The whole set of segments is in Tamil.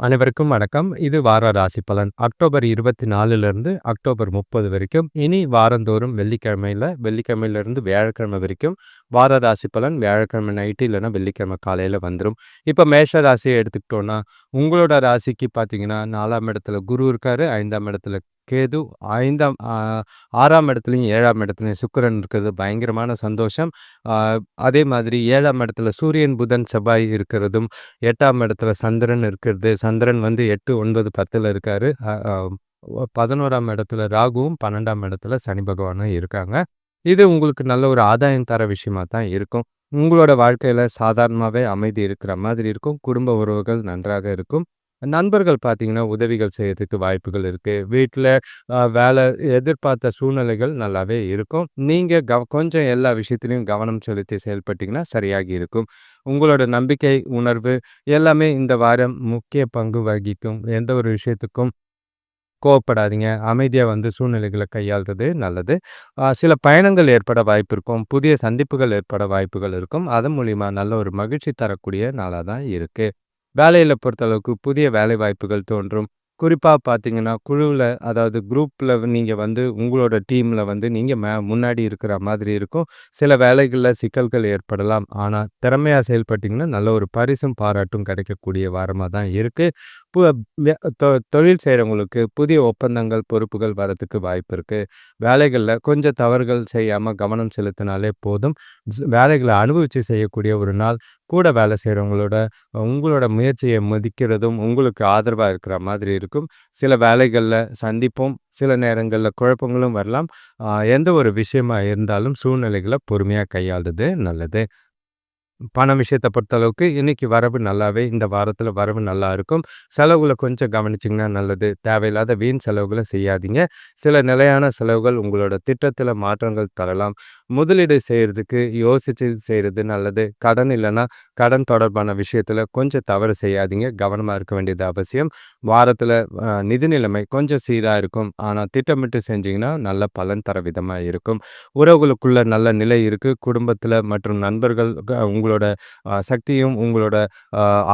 அனைவருக்கும் வணக்கம். இது வார ராசி பலன். அக்டோபர் இருபத்தி நாலுலேருந்து அக்டோபர் முப்பது வரைக்கும். இனி வாரந்தோறும் வெள்ளிக்கிழமையில் வெள்ளிக்கிழமையிலேருந்து வியாழக்கிழமை வரைக்கும் வார ராசி பலன். வியாழக்கிழமை நைட்டு இல்லைன்னா வெள்ளிக்கிழமை காலையில் வந்துடும் இப்போ மேஷ ராசியை எடுத்துக்கிட்டோன்னா உங்களோட ராசிக்கு பார்த்தீங்கன்னா நாலாம் இடத்துல குரு இருக்காரு ஐந்தாம் இடத்துல கேது ஐந்தாம் ஆறாம் இடத்துலையும் ஏழாம் இடத்துலையும் சுக்கரன் இருக்கிறது பயங்கரமான சந்தோஷம். அதே மாதிரி ஏழாம் இடத்துல சூரியன் புதன் செவ்வாய் இருக்கிறதும் எட்டாம் இடத்துல சந்திரன் இருக்கிறது. சந்திரன் வந்து எட்டு ஒன்பது பத்தில் இருக்கார். பதினோராம் இடத்துல ராகுவும் பன்னெண்டாம் இடத்துல சனி பகவானும் இருக்காங்க. இது உங்களுக்கு நல்ல ஒரு ஆதாயம் தர விஷயமா தான் இருக்கும். உங்களோட வாழ்க்கையில் சாதாரணமாகவே அமைதி இருக்கிற மாதிரி இருக்கும். குடும்ப உறவுகள் நன்றாக இருக்கும். நண்பர்கள் பார்த்தீங்கன்னா உதவிகள் செய்யறதுக்கு வாய்ப்புகள் இருக்குது வீட்டில் வேலை எதிர்பார்த்த சூழ்நிலைகள் நல்லாவே இருக்கும். நீங்கள் கொஞ்சம் எல்லா விஷயத்துலையும் கவனம் செலுத்தி செயல்பட்டிங்கன்னா சரியாகி இருக்கும். உங்களோட நம்பிக்கை உணர்வு எல்லாமே இந்த வாரம் முக்கிய பங்கு வகிக்கும். எந்த ஒரு விஷயத்துக்கும் கோவப்படாதீங்க. அமைதியாக வந்து சூழ்நிலைகளை கையாளுறது நல்லது. சில பயணங்கள் ஏற்பட வாய்ப்பு இருக்கும். புதிய சந்திப்புகள் ஏற்பட வாய்ப்புகள் இருக்கும். அதன் மூலிமா நல்ல ஒரு மகிழ்ச்சி தரக்கூடிய நாளாக தான் இருக்குது வேலையில் பொறுத்தளவுக்கு புதிய வேலை வாய்ப்புகள் தோன்றும். குறிப்பாக பார்த்தீங்கன்னா குழுவில் அதாவது குரூப்பில் நீங்கள் வந்து உங்களோட டீமில் வந்து நீங்கள் மே முன்னாடி இருக்கிற மாதிரி இருக்கும். சில வேலைகளில் சிக்கல்கள் ஏற்படலாம். ஆனால் திறமையாக செயல்பட்டிங்கன்னா நல்ல ஒரு பரிசும் பாராட்டும் கிடைக்கக்கூடிய வாரமாக தான் இருக்குது தொழில் செய்கிறவங்களுக்கு புதிய ஒப்பந்தங்கள் பொறுப்புகள் வரத்துக்கு வாய்ப்பு இருக்குது வேலைகளில் கொஞ்சம் தவறுகள் செய்யாமல் கவனம் செலுத்தினாலே போதும். வேலைகளை அனுபவித்து செய்யக்கூடிய ஒரு நாள் கூட வேலை செய்கிறவங்களோட உங்களோட முயற்சியை மதிக்கிறதும் உங்களுக்கு ஆதரவாக இருக்கிற மாதிரி இருக்கும். சில வேலைகளில் சந்திப்போம் சில நேரங்களில் குழப்பங்களும் வரலாம். எந்த ஒரு விஷயமா இருந்தாலும் சூழ்நிலைகளை பொறுமையாக கையாளுறது நல்லது. பண விஷயத்தை பொறுத்தளவுக்கு இன்னைக்கு வரவு நல்லாவே இந்த வாரத்தில் வரவு நல்லா இருக்கும். செலவுகளை கொஞ்சம் கவனிச்சிங்கன்னா நல்லது. தேவையில்லாத வீண் செலவுகளை செய்யாதீங்க. சில நிலையான செலவுகள் உங்களோட திட்டத்தில் மாற்றங்கள் தரலாம். முதலீடு செய்கிறதுக்கு யோசித்து செய்கிறது நல்லது. கடன் இல்லைன்னா கடன் தொடர்பான விஷயத்தில் கொஞ்சம் தவறு செய்யாதீங்க. கவனமாக இருக்க வேண்டியது அவசியம். வாரத்தில் நிதி நிலைமை கொஞ்சம் சீராக இருக்கும். ஆனால் திட்டமிட்டு செஞ்சிங்கன்னா நல்ல பலன் தர விதமாக இருக்கும். உறவுகளுக்குள்ள நல்ல நிலை இருக்குது குடும்பத்தில் மற்றும் நண்பர்கள் உங்கள் உங்களோட சக்தியும் உங்களோட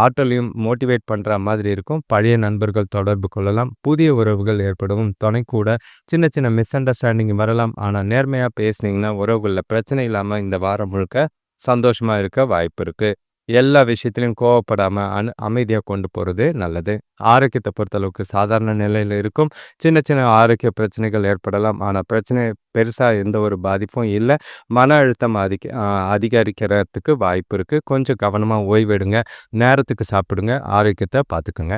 ஆற்றலையும் மோட்டிவேட் பண்ணுற மாதிரி இருக்கும். பழைய நண்பர்கள் தொடர்பு கொள்ளலாம். புதிய உறவுகள் ஏற்படவும் துணை கூட சின்ன சின்ன மிஸ் அண்டர்ஸ்டாண்டிங் வரலாம். ஆனால் நேர்மையாக பேசுனீங்கன்னா உறவுகளில் பிரச்சனை இல்லாமல் இந்த வாரம் முழுக்க சந்தோஷமாக இருக்க வாய்ப்பு இருக்குது எல்லா விஷயத்திலையும் கோவப்படாமல் அனு அமைதியாக கொண்டு போகிறது நல்லது. ஆரோக்கியத்தை பொறுத்தளவுக்கு சாதாரண நிலையில் இருக்கும். சின்ன சின்ன ஆரோக்கிய பிரச்சனைகள் ஏற்படலாம். ஆனால் பிரச்சனை பெருசாக எந்த ஒரு பாதிப்பும் இல்லை. மன அழுத்தம் அதிக அதிகரிக்கிறதுக்கு வாய்ப்பு இருக்குது கொஞ்சம் கவனமாக ஓய்வெடுங்க. நேரத்துக்கு சாப்பிடுங்க. ஆரோக்கியத்தை பார்த்துக்குங்க